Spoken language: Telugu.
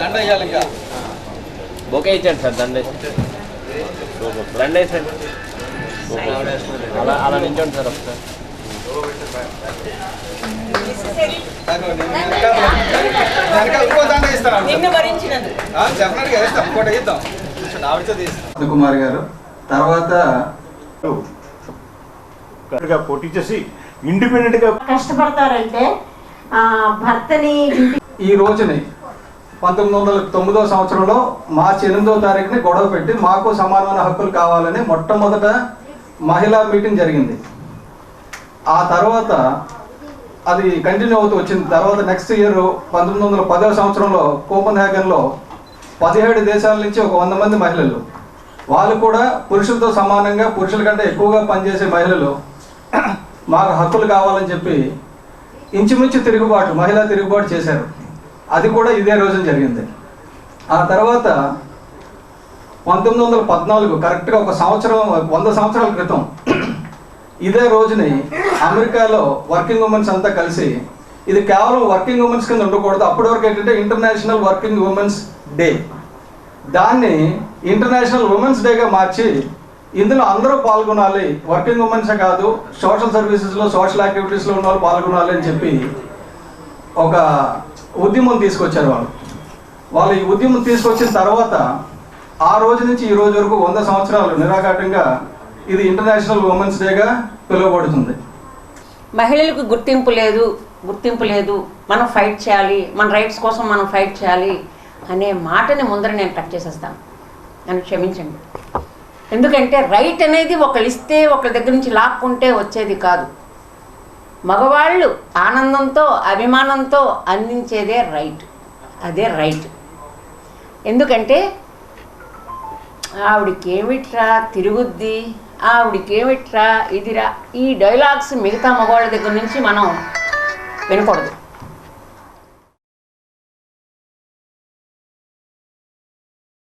దండ వేయాలి ఇంకా బొకే ఇచ్చాడు సార్ దండ దండ వేసండి అలా అలా నించోండి సార్ ఒకసారి దండ కుమార్ గారు. తర్వాత పోటీ చేసి ఇండిపెండెంట్గా కష్టపడతారంటే భర్తని ఈ రోజుని పంతొమ్మిది వందల తొమ్మిదో సంవత్సరంలో మార్చి ఎనిమిదో తారీఖుని గొడవ పెట్టి మాకు సమానమైన హక్కులు కావాలని మొట్టమొదట మహిళా మీటింగ్ జరిగింది. ఆ తర్వాత అది కంటిన్యూ అవుతూ వచ్చింది. తర్వాత నెక్స్ట్ ఇయర్ పంతొమ్మిది వందల పదో సంవత్సరంలో కూపన్ హ్యాగన్లో పదిహేడు దేశాల నుంచి ఒక వంద మంది మహిళలు. వాళ్ళు కూడా పురుషులతో సమానంగా పురుషుల కంటే ఎక్కువగా పనిచేసే మహిళలు మాకు హక్కులు కావాలని చెప్పి ఇంచుమించు తిరుగుబాటు మహిళా తిరుగుబాటు చేశారు. అది కూడా ఇదే రోజున జరిగింది. ఆ తర్వాత పంతొమ్మిది వందల పద్నాలుగు కరెక్ట్గా ఒక సంవత్సరం వంద సంవత్సరాల క్రితం ఇదే రోజుని అమెరికాలో వర్కింగ్ ఉమెన్స్ అంతా కలిసి ఇది కేవలం వర్కింగ్ ఉమెన్స్ కింద ఉండకూడదు. అప్పటి వరకు ఏంటంటే ఇంటర్నేషనల్ వర్కింగ్ ఉమెన్స్ డే. దాన్ని ఇంటర్నేషనల్ ఉమెన్స్ డేగా మార్చి ఇందులో అందరూ పాల్గొనాలి. వర్కింగ్ ఉమెన్సే కాదు సోషల్ సర్వీసెస్లో సోషల్ యాక్టివిటీస్లో ఉన్న వాళ్ళు పాల్గొనాలి అని చెప్పి ఒక ఉద్యమం తీసుకొచ్చారు వాళ్ళు. వాళ్ళు ఈ ఉద్యమం తీసుకొచ్చిన తర్వాత ఆ రోజు నుంచి ఈ రోజు వరకు వంద సంవత్సరాలు నిరాఘాటంగా ఇది ఇంటర్నేషనల్ ఉమెన్స్ డేగా పిలువబడుతుంది. మహిళలకు గుర్తింపు లేదు గుర్తింపు లేదు. మనం ఫైట్ చేయాలి మన రైట్స్ కోసం మనం ఫైట్ చేయాలి అనే మాటని ముందర నేను కట్ చేసేస్తాను. నన్ను క్షమించండి. ఎందుకంటే రైట్ అనేది ఒకళ్ళు ఇస్తే ఒకళ్ళ దగ్గర నుంచి లాక్కుంటే వచ్చేది కాదు. మగవాళ్ళు ఆనందంతో అభిమానంతో అందించేదే రైట్ అదే రైట్ ఎందుకంటే ఆవిడకేమిట్రా తిరుగుద్ది? ఆవిడకేమిట్రా ఇదిరా? ఈ డైలాగ్స్ మిగతా మగవాళ్ళ దగ్గర నుంచి మనం వినకూడదు.